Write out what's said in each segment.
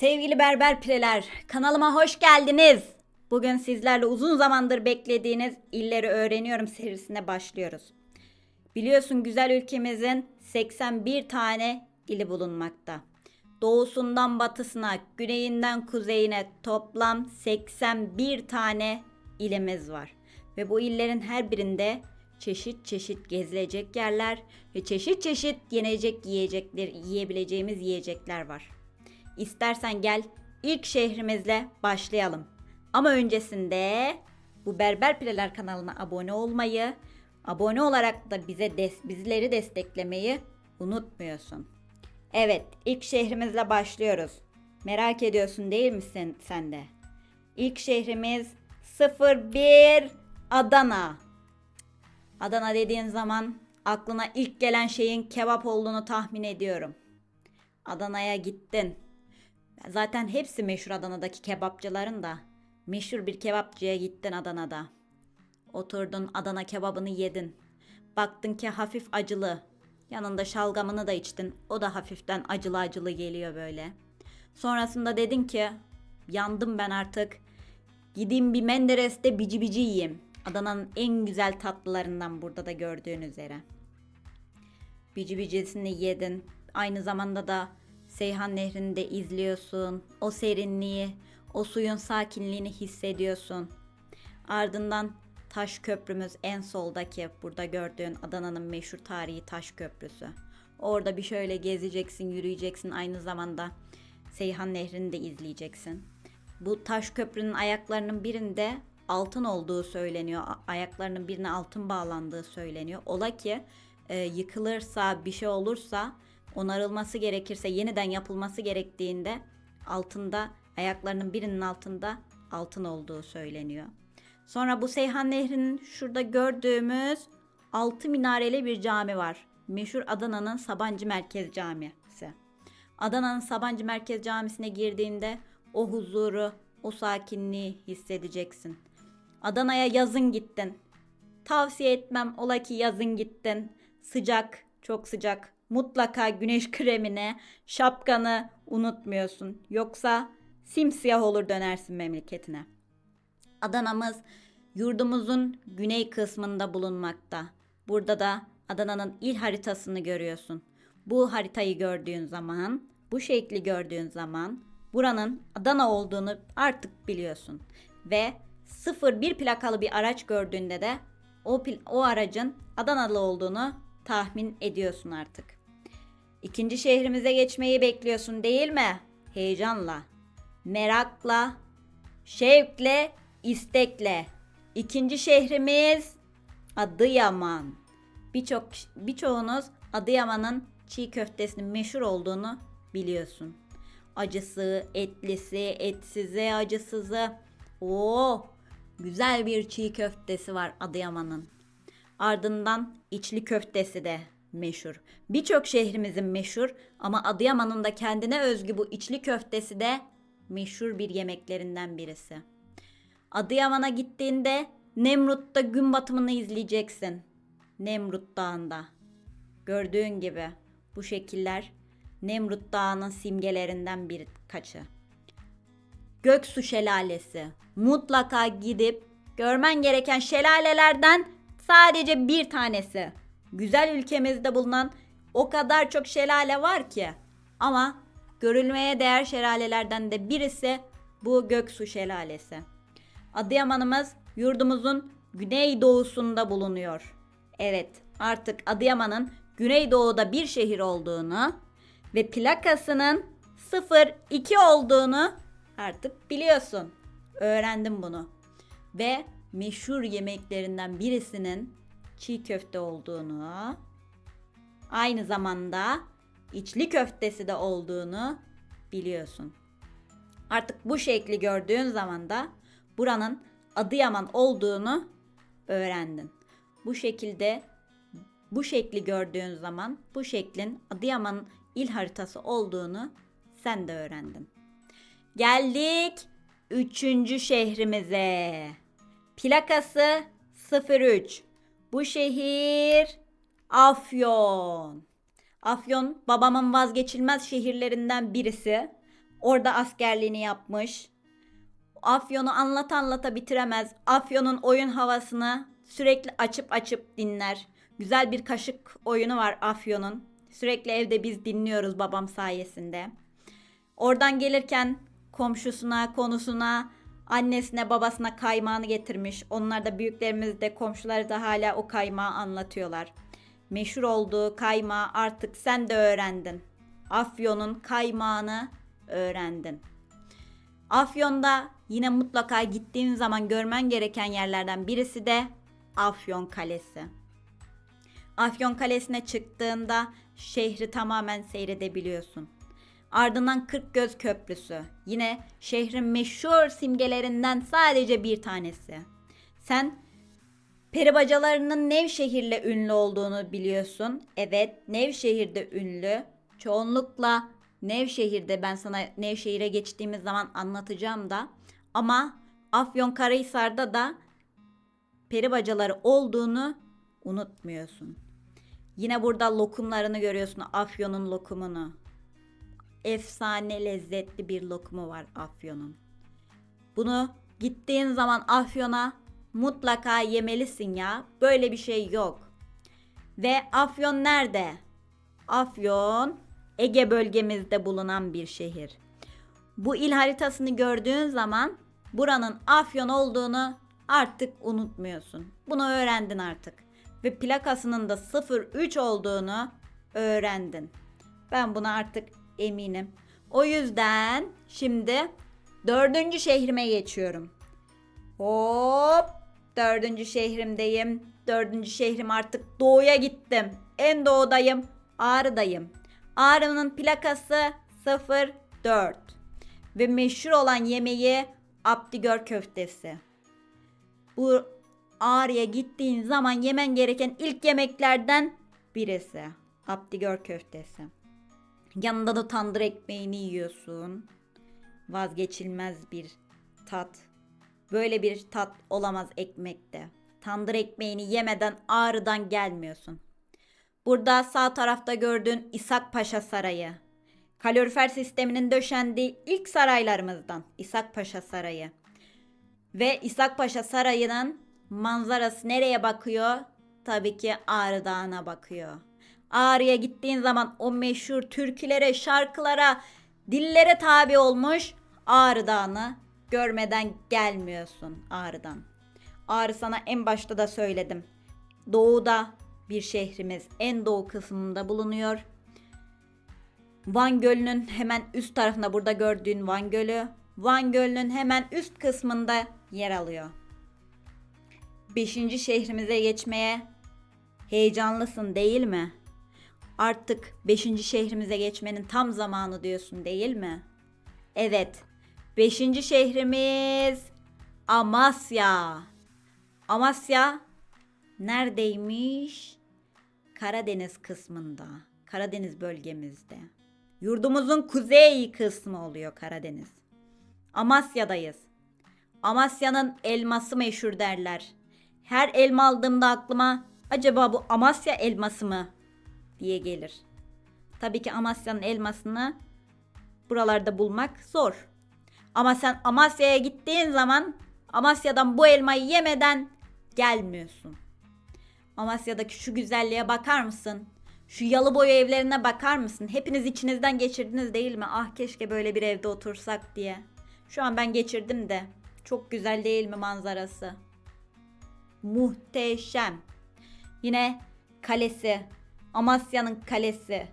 Sevgili berber pireler, kanalıma hoş geldiniz. Bugün sizlerle uzun zamandır beklediğiniz illeri öğreniyorum serisine başlıyoruz. Biliyorsun güzel ülkemizin 81 tane ili bulunmakta. Doğusundan batısına, güneyinden kuzeyine toplam 81 tane ilimiz var. Ve bu illerin her birinde çeşit çeşit gezilecek yerler ve çeşit çeşit yenecek yiyecekler, yiyebileceğimiz yiyecekler var. İstersen gel ilk şehrimizle başlayalım. Ama öncesinde bu Berber Pireler kanalına abone olmayı, abone olarak da bize des bizleri desteklemeyi unutmuyorsun. Evet, ilk şehrimizle başlıyoruz. Merak ediyorsun değil misin sen de? İlk şehrimiz 01 Adana. Adana dediğin zaman aklına ilk gelen şeyin kebap olduğunu tahmin ediyorum. Adana'ya gittin. Zaten hepsi meşhur Adana'daki kebapçıların da. Meşhur bir kebapçıya gittin Adana'da. Oturdun Adana kebabını yedin. Baktın ki hafif acılı. Yanında şalgamını da içtin. O da hafiften acılı acılı geliyor böyle. Sonrasında dedin ki yandım ben artık. Gideyim bir Menderes'te bici bici yiyeyim. Adana'nın en güzel tatlılarından burada da gördüğün üzere. Bici bicisini yedin. Aynı zamanda da Seyhan Nehri'ni de izliyorsun. O serinliği, o suyun sakinliğini hissediyorsun. Ardından taş köprümüz en soldaki burada gördüğün Adana'nın meşhur tarihi taş köprüsü. Orada bir şöyle gezeceksin, yürüyeceksin aynı zamanda Seyhan Nehri'ni de izleyeceksin. Bu taş köprünün ayaklarının birinde altın olduğu söyleniyor. Ayaklarının birine altın bağlandığı söyleniyor. Ola ki e, yıkılırsa, bir şey olursa, onarılması gerekirse, yeniden yapılması gerektiğinde altında ayaklarının birinin altında altın olduğu söyleniyor. Sonra bu Seyhan Nehri'nin şurada gördüğümüz altı minareli bir cami var. Meşhur Adana'nın Sabancı Merkez Camisi. Adana'nın Sabancı Merkez Camisi'ne girdiğinde o huzuru, o sakinliği hissedeceksin. Adana'ya yazın gittin. Tavsiye etmem ola ki yazın gittin. Sıcak, çok sıcak. Mutlaka güneş kremini, şapkanı unutmuyorsun. Yoksa simsiyah olur dönersin memleketine. Adana'mız yurdumuzun güney kısmında bulunmakta. Burada da Adana'nın il haritasını görüyorsun. Bu haritayı gördüğün zaman, bu şekli gördüğün zaman buranın Adana olduğunu artık biliyorsun. Ve 01 plakalı bir araç gördüğünde de o, o aracın Adanalı olduğunu tahmin ediyorsun artık. İkinci şehrimize geçmeyi bekliyorsun değil mi? Heyecanla, merakla, şevkle, istekle. İkinci şehrimiz Adıyaman. Birçok birçoğunuz Adıyaman'ın çiğ köftesinin meşhur olduğunu biliyorsun. Acısı, etlisi, etsizi, acısızı. Oo, güzel bir çiğ köftesi var Adıyaman'ın. Ardından içli köftesi de meşhur. Birçok şehrimizin meşhur ama Adıyaman'ın da kendine özgü bu içli köftesi de meşhur bir yemeklerinden birisi. Adıyaman'a gittiğinde Nemrut'ta gün batımını izleyeceksin. Nemrut Dağı'nda. Gördüğün gibi bu şekiller Nemrut Dağı'nın simgelerinden birkaçı. Göksu Şelalesi. Mutlaka gidip görmen gereken şelalelerden sadece bir tanesi. Güzel ülkemizde bulunan o kadar çok şelale var ki. Ama görülmeye değer şelalelerden de birisi bu Göksu Şelalesi. Adıyaman'ımız yurdumuzun güneydoğusunda bulunuyor. Evet, artık Adıyaman'ın güneydoğuda bir şehir olduğunu ve plakasının 02 olduğunu artık biliyorsun. Öğrendim bunu. Ve meşhur yemeklerinden birisinin çiğ köfte olduğunu, aynı zamanda içli köftesi de olduğunu biliyorsun. Artık bu şekli gördüğün zaman da buranın Adıyaman olduğunu öğrendin. Bu şekilde bu şekli gördüğün zaman bu şeklin Adıyaman il haritası olduğunu sen de öğrendin. Geldik üçüncü şehrimize. Plakası 03. Bu şehir Afyon. Afyon babamın vazgeçilmez şehirlerinden birisi. Orada askerliğini yapmış. Afyon'u anlat anlata bitiremez. Afyon'un oyun havasını sürekli açıp açıp dinler. Güzel bir kaşık oyunu var Afyon'un. Sürekli evde biz dinliyoruz babam sayesinde. Oradan gelirken komşusuna, konusuna, annesine, babasına kaymağını getirmiş. Onlar da büyüklerimiz de komşuları da hala o kaymağı anlatıyorlar. Meşhur olduğu kaymağı artık sen de öğrendin. Afyon'un kaymağını öğrendin. Afyon'da yine mutlaka gittiğin zaman görmen gereken yerlerden birisi de Afyon Kalesi. Afyon Kalesi'ne çıktığında şehri tamamen seyredebiliyorsun. Ardından Kırkgöz Köprüsü. Yine şehrin meşhur simgelerinden sadece bir tanesi. Sen peribacalarının Nevşehir'le ünlü olduğunu biliyorsun. Evet, Nevşehir'de ünlü. Çoğunlukla Nevşehir'de ben sana Nevşehir'e geçtiğimiz zaman anlatacağım da. Ama Afyonkarahisar'da da peribacaları olduğunu unutmuyorsun. Yine burada lokumlarını görüyorsun. Afyon'un lokumunu. Efsane lezzetli bir lokumu var Afyon'un. Bunu gittiğin zaman Afyon'a mutlaka yemelisin ya. Böyle bir şey yok. Ve Afyon nerede? Afyon Ege bölgemizde bulunan bir şehir. Bu il haritasını gördüğün zaman buranın Afyon olduğunu artık unutmuyorsun. Bunu öğrendin artık. Ve plakasının da 03 olduğunu öğrendin. Ben buna artık eminim. O yüzden şimdi dördüncü şehrime geçiyorum. Hop dördüncü şehrimdeyim. Dördüncü şehrim artık doğuya gittim. En doğudayım. Ağrı'dayım. Ağrı'nın plakası 04. Ve meşhur olan yemeği Abdigör köftesi. Bu Ağrı'ya gittiğin zaman yemen gereken ilk yemeklerden birisi. Abdigör köftesi. Yanında da tandır ekmeğini yiyorsun. Vazgeçilmez bir tat. Böyle bir tat olamaz ekmekte. Tandır ekmeğini yemeden Ağrı'dan gelmiyorsun. Burada sağ tarafta gördüğün İshak Paşa Sarayı. Kalorifer sisteminin döşendiği ilk saraylarımızdan İshak Paşa Sarayı. Ve İshak Paşa Sarayı'nın manzarası nereye bakıyor? Tabii ki Ağrı Dağı'na bakıyor. Ağrı'ya gittiğin zaman o meşhur türkülere, şarkılara, dillere tabi olmuş Ağrı Dağı'nı görmeden gelmiyorsun Ağrı'dan. Ağrı sana en başta da söyledim. Doğuda bir şehrimiz en doğu kısmında bulunuyor. Van Gölü'nün hemen üst tarafında burada gördüğün Van Gölü. Van Gölü'nün hemen üst kısmında yer alıyor. Beşinci şehrimize geçmeye heyecanlısın değil mi? Artık beşinci şehrimize geçmenin tam zamanı diyorsun değil mi? Evet. Beşinci şehrimiz Amasya. Amasya neredeymiş? Karadeniz kısmında. Karadeniz bölgemizde. Yurdumuzun kuzey kısmı oluyor Karadeniz. Amasya'dayız. Amasya'nın elması meşhur derler. Her elma aldığımda aklıma acaba bu Amasya elması mı diye gelir. Tabii ki Amasya'nın elmasını buralarda bulmak zor. Ama sen Amasya'ya gittiğin zaman Amasya'dan bu elmayı yemeden gelmiyorsun. Amasya'daki şu güzelliğe bakar mısın? Şu yalı boyu evlerine bakar mısın? Hepiniz içinizden geçirdiniz değil mi? Ah keşke böyle bir evde otursak diye. Şu an ben geçirdim de. Çok güzel değil mi manzarası? Muhteşem. Yine kalesi. Amasya'nın kalesi.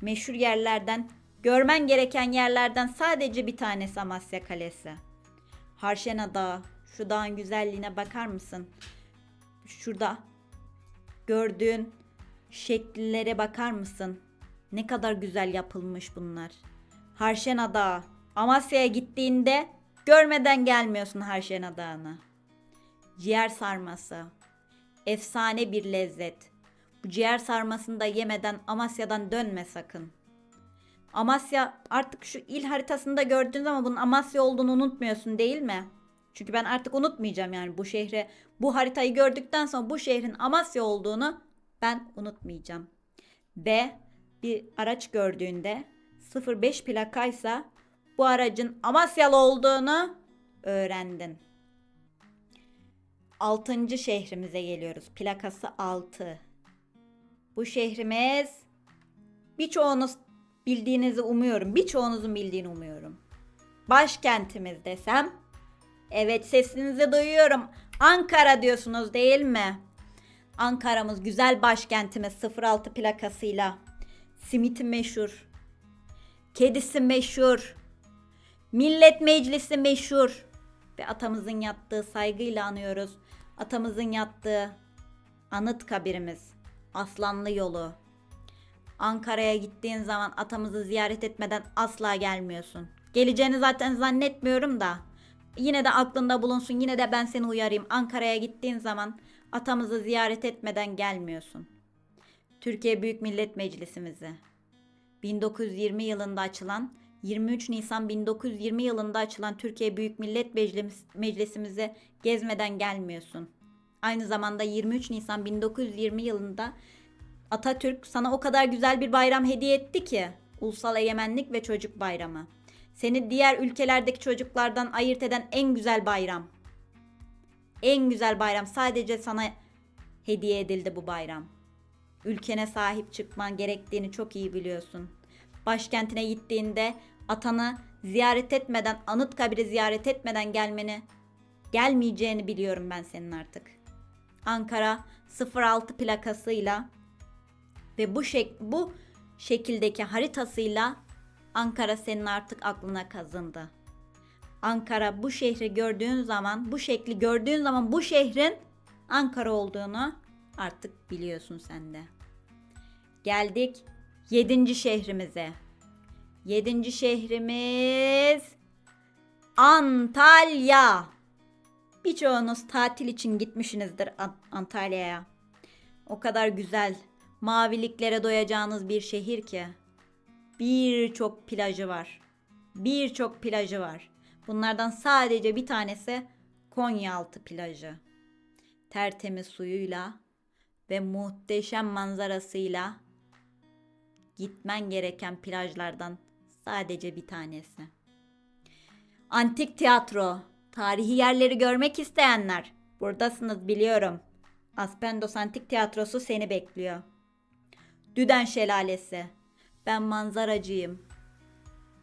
Meşhur yerlerden, görmen gereken yerlerden sadece bir tanesi Amasya Kalesi. Harşena Dağı. Şu dağın güzelliğine bakar mısın? Şurada gördüğün şekillere bakar mısın? Ne kadar güzel yapılmış bunlar. Harşena Dağı. Amasya'ya gittiğinde görmeden gelmiyorsun Harşena Dağı'na. Ciğer sarması. Efsane bir lezzet. Bu ciğer sarmasını da yemeden Amasya'dan dönme sakın. Amasya artık şu il haritasında gördüğün zaman bunun Amasya olduğunu unutmuyorsun değil mi? Çünkü ben artık unutmayacağım yani bu şehre bu haritayı gördükten sonra bu şehrin Amasya olduğunu ben unutmayacağım. Ve bir araç gördüğünde 05 plakaysa bu aracın Amasyalı olduğunu öğrendin. Altıncı şehrimize geliyoruz. Plakası 6. Bu şehrimiz birçoğunuz bildiğinizi umuyorum. Birçoğunuzun bildiğini umuyorum. Başkentimiz desem. Evet sesinizi duyuyorum. Ankara diyorsunuz değil mi? Ankara'mız güzel başkentimiz 06 plakasıyla. Simiti meşhur. Kedisi meşhur. Millet Meclisi meşhur. Ve atamızın yattığı saygıyla anıyoruz. Atamızın yattığı anıt kabirimiz. Aslanlı yolu. Ankara'ya gittiğin zaman atamızı ziyaret etmeden asla gelmiyorsun. Geleceğini zaten zannetmiyorum da. Yine de aklında bulunsun. Yine de ben seni uyarayım. Ankara'ya gittiğin zaman atamızı ziyaret etmeden gelmiyorsun. Türkiye Büyük Millet Meclisimizi 1920 yılında açılan 23 Nisan 1920 yılında açılan Türkiye Büyük Millet Meclis- Meclisimizi gezmeden gelmiyorsun. Aynı zamanda 23 Nisan 1920 yılında Atatürk sana o kadar güzel bir bayram hediye etti ki Ulusal Egemenlik ve Çocuk Bayramı. Seni diğer ülkelerdeki çocuklardan ayırt eden en güzel bayram. En güzel bayram sadece sana hediye edildi bu bayram. Ülkene sahip çıkman gerektiğini çok iyi biliyorsun. Başkentine gittiğinde atanı ziyaret etmeden, Anıtkabir'i ziyaret etmeden gelmeni gelmeyeceğini biliyorum ben senin artık. Ankara 06 plakasıyla ve bu şek bu şekildeki haritasıyla Ankara senin artık aklına kazındı. Ankara bu şehri gördüğün zaman, bu şekli gördüğün zaman bu şehrin Ankara olduğunu artık biliyorsun sen de. Geldik yedinci şehrimize. Yedinci şehrimiz Antalya. Birçoğunuz tatil için gitmişsinizdir An- Antalya'ya. O kadar güzel, maviliklere doyacağınız bir şehir ki. Birçok plajı var. Birçok plajı var. Bunlardan sadece bir tanesi Konyaaltı plajı. Tertemiz suyuyla ve muhteşem manzarasıyla gitmen gereken plajlardan sadece bir tanesi. Antik tiyatro, tarihi yerleri görmek isteyenler buradasınız biliyorum. Aspendos Antik Tiyatrosu seni bekliyor. Düden Şelalesi. Ben manzaracıyım.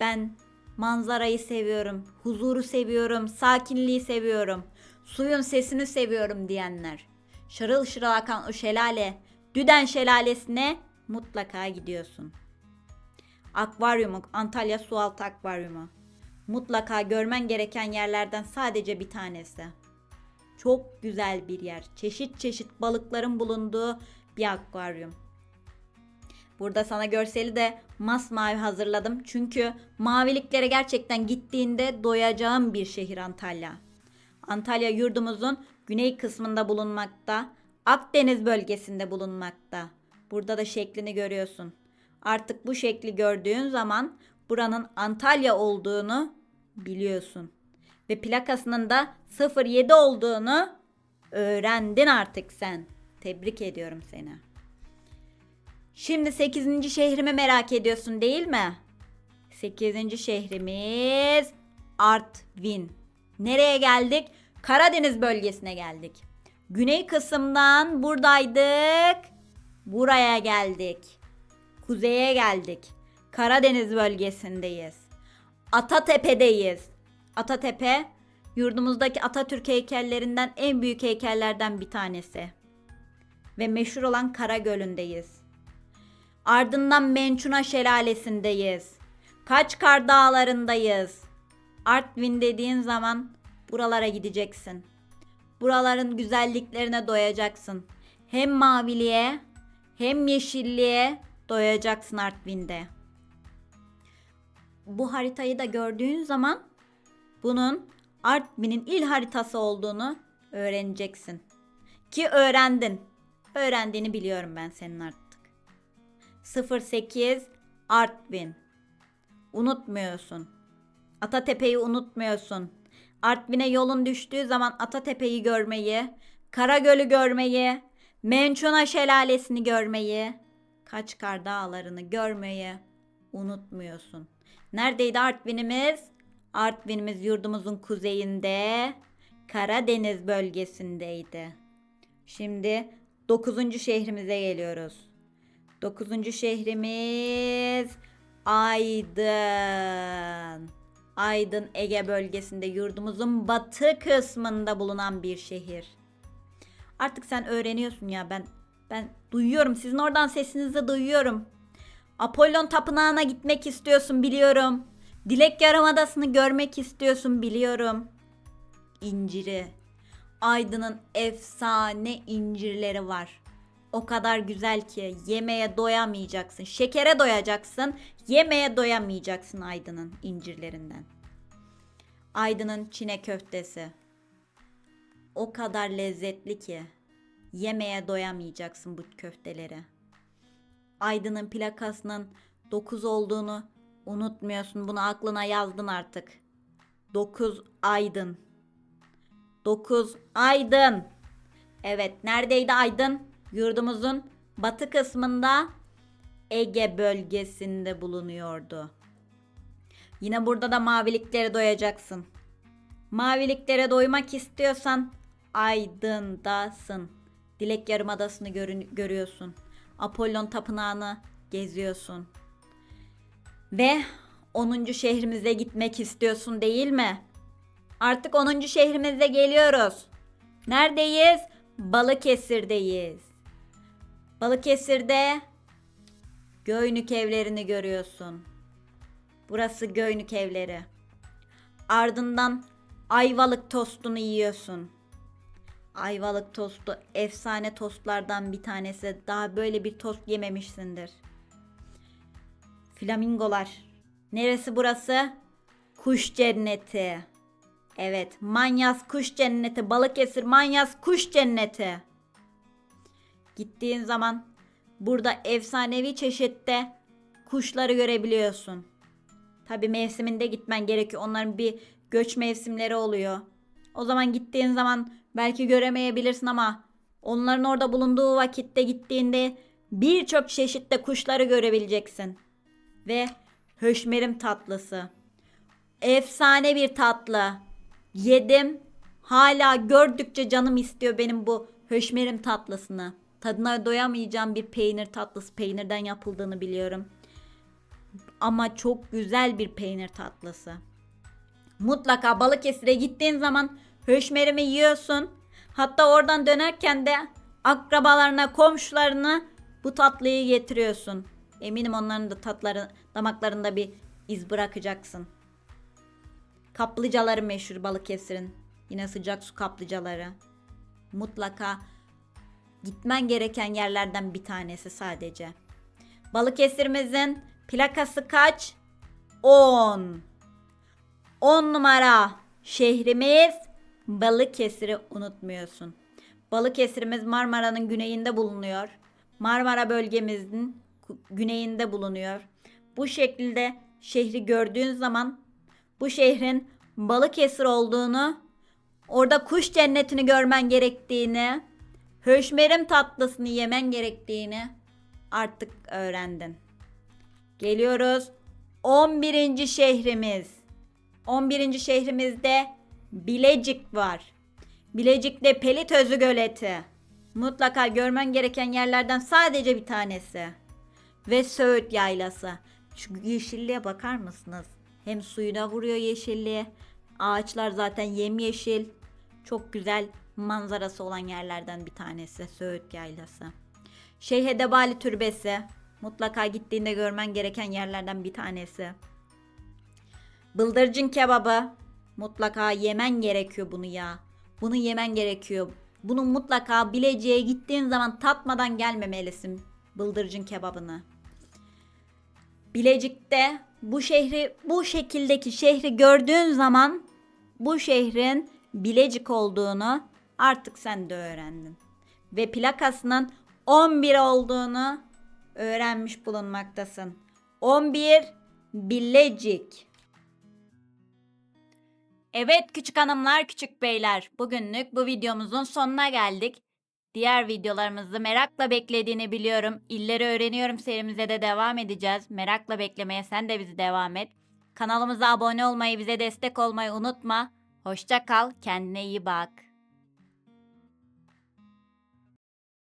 Ben manzarayı seviyorum, huzuru seviyorum, sakinliği seviyorum, suyun sesini seviyorum diyenler. Şırıl şırıl akan o şelale, Düden Şelalesi'ne mutlaka gidiyorsun. Akvaryumu, Antalya Sualtı Akvaryumu. Mutlaka görmen gereken yerlerden sadece bir tanesi. Çok güzel bir yer. Çeşit çeşit balıkların bulunduğu bir akvaryum. Burada sana görseli de masmavi hazırladım. Çünkü maviliklere gerçekten gittiğinde doyacağım bir şehir Antalya. Antalya yurdumuzun güney kısmında bulunmakta. Akdeniz bölgesinde bulunmakta. Burada da şeklini görüyorsun. Artık bu şekli gördüğün zaman buranın Antalya olduğunu biliyorsun. Ve plakasının da 07 olduğunu öğrendin artık sen. Tebrik ediyorum seni. Şimdi 8. şehrimi merak ediyorsun değil mi? 8. şehrimiz Artvin. Nereye geldik? Karadeniz bölgesine geldik. Güney kısımdan buradaydık. Buraya geldik. Kuzeye geldik. Karadeniz bölgesindeyiz. Atatepe'deyiz. Atatepe yurdumuzdaki Atatürk heykellerinden en büyük heykellerden bir tanesi. Ve meşhur olan Karagöl'ündeyiz. Ardından Mençuna Şelalesi'ndeyiz. Kaçkar Dağları'ndayız. Artvin dediğin zaman buralara gideceksin. Buraların güzelliklerine doyacaksın. Hem maviliğe hem yeşilliğe doyacaksın Artvin'de. Bu haritayı da gördüğün zaman bunun Artvin'in il haritası olduğunu öğreneceksin. Ki öğrendin. Öğrendiğini biliyorum ben senin artık. 08 Artvin. Unutmuyorsun. Atatepe'yi unutmuyorsun. Artvin'e yolun düştüğü zaman Atatepe'yi görmeyi, Karagöl'ü görmeyi, Mençuna Şelalesi'ni görmeyi, Kaçkar Dağları'nı görmeyi unutmuyorsun. Neredeydi Artvin'imiz? Artvin'imiz yurdumuzun kuzeyinde Karadeniz bölgesindeydi. Şimdi 9. şehrimize geliyoruz. 9. şehrimiz Aydın. Aydın Ege bölgesinde yurdumuzun batı kısmında bulunan bir şehir. Artık sen öğreniyorsun ya ben ben duyuyorum. Sizin oradan sesinizi duyuyorum. Apollon tapınağına gitmek istiyorsun biliyorum. Dilek Yarımadası'nı görmek istiyorsun biliyorum. İnciri. Aydın'ın efsane incirleri var. O kadar güzel ki yemeye doyamayacaksın. Şekere doyacaksın, yemeye doyamayacaksın Aydın'ın incirlerinden. Aydın'ın çine köftesi. O kadar lezzetli ki yemeye doyamayacaksın bu köfteleri. Aydın'ın plakasının 9 olduğunu unutmuyorsun. Bunu aklına yazdın artık. 9 Aydın. 9 Aydın. Evet, neredeydi Aydın? Yurdumuzun batı kısmında Ege bölgesinde bulunuyordu. Yine burada da maviliklere doyacaksın. Maviliklere doymak istiyorsan Aydın'dasın. Dilek Yarımadası'nı görüyorsun. Apollon Tapınağı'nı geziyorsun. Ve 10. şehrimize gitmek istiyorsun değil mi? Artık 10. şehrimize geliyoruz. Neredeyiz? Balıkesir'deyiz. Balıkesir'de Göynük evlerini görüyorsun. Burası Göynük evleri. Ardından Ayvalık tostunu yiyorsun. Ayvalık tostu efsane tostlardan bir tanesi. Daha böyle bir tost yememişsindir. Flamingolar. Neresi burası? Kuş cenneti. Evet, Manyas Kuş Cenneti, Balıkesir Manyas Kuş Cenneti. Gittiğin zaman burada efsanevi çeşitte kuşları görebiliyorsun. Tabi mevsiminde gitmen gerekiyor. Onların bir göç mevsimleri oluyor. O zaman gittiğin zaman belki göremeyebilirsin ama onların orada bulunduğu vakitte gittiğinde birçok çeşitte kuşları görebileceksin. Ve höşmerim tatlısı. Efsane bir tatlı. Yedim. Hala gördükçe canım istiyor benim bu höşmerim tatlısını. Tadına doyamayacağım bir peynir tatlısı. Peynirden yapıldığını biliyorum. Ama çok güzel bir peynir tatlısı. Mutlaka Balıkesir'e gittiğin zaman höşmerimi yiyorsun. Hatta oradan dönerken de akrabalarına, komşularına bu tatlıyı getiriyorsun. Eminim onların da tatları, damaklarında bir iz bırakacaksın. Kaplıcaları meşhur Balıkesir'in. Yine sıcak su kaplıcaları. Mutlaka gitmen gereken yerlerden bir tanesi sadece. Balıkesir'imizin plakası kaç? 10. 10 numara şehrimiz Balıkesir'i unutmuyorsun. Balıkesir'imiz Marmara'nın güneyinde bulunuyor. Marmara bölgemizin güneyinde bulunuyor. Bu şekilde şehri gördüğün zaman bu şehrin Balıkesir olduğunu, orada kuş cennetini görmen gerektiğini, höşmerim tatlısını yemen gerektiğini artık öğrendin. Geliyoruz 11. şehrimiz. 11. şehrimizde Bilecik var. Bilecik'te Pelitözü Göleti. Mutlaka görmen gereken yerlerden sadece bir tanesi. Ve Söğüt Yaylası. Şu yeşilliğe bakar mısınız? Hem suyuna vuruyor yeşilliği. Ağaçlar zaten yemyeşil. Çok güzel manzarası olan yerlerden bir tanesi Söğüt Yaylası. Şeyh Edebali Türbesi. Mutlaka gittiğinde görmen gereken yerlerden bir tanesi. Bıldırcın kebabı. Mutlaka yemen gerekiyor bunu ya. Bunu yemen gerekiyor. Bunu mutlaka Bilecik'e gittiğin zaman tatmadan gelmemelisin bıldırcın kebabını. Bilecik'te bu şehri bu şekildeki şehri gördüğün zaman bu şehrin Bilecik olduğunu artık sen de öğrendin. Ve plakasının 11 olduğunu öğrenmiş bulunmaktasın. 11 Bilecik. Evet küçük hanımlar, küçük beyler. Bugünlük bu videomuzun sonuna geldik. Diğer videolarımızı merakla beklediğini biliyorum. İlleri öğreniyorum serimize de devam edeceğiz. Merakla beklemeye sen de bizi devam et. Kanalımıza abone olmayı, bize destek olmayı unutma. Hoşça kal, kendine iyi bak.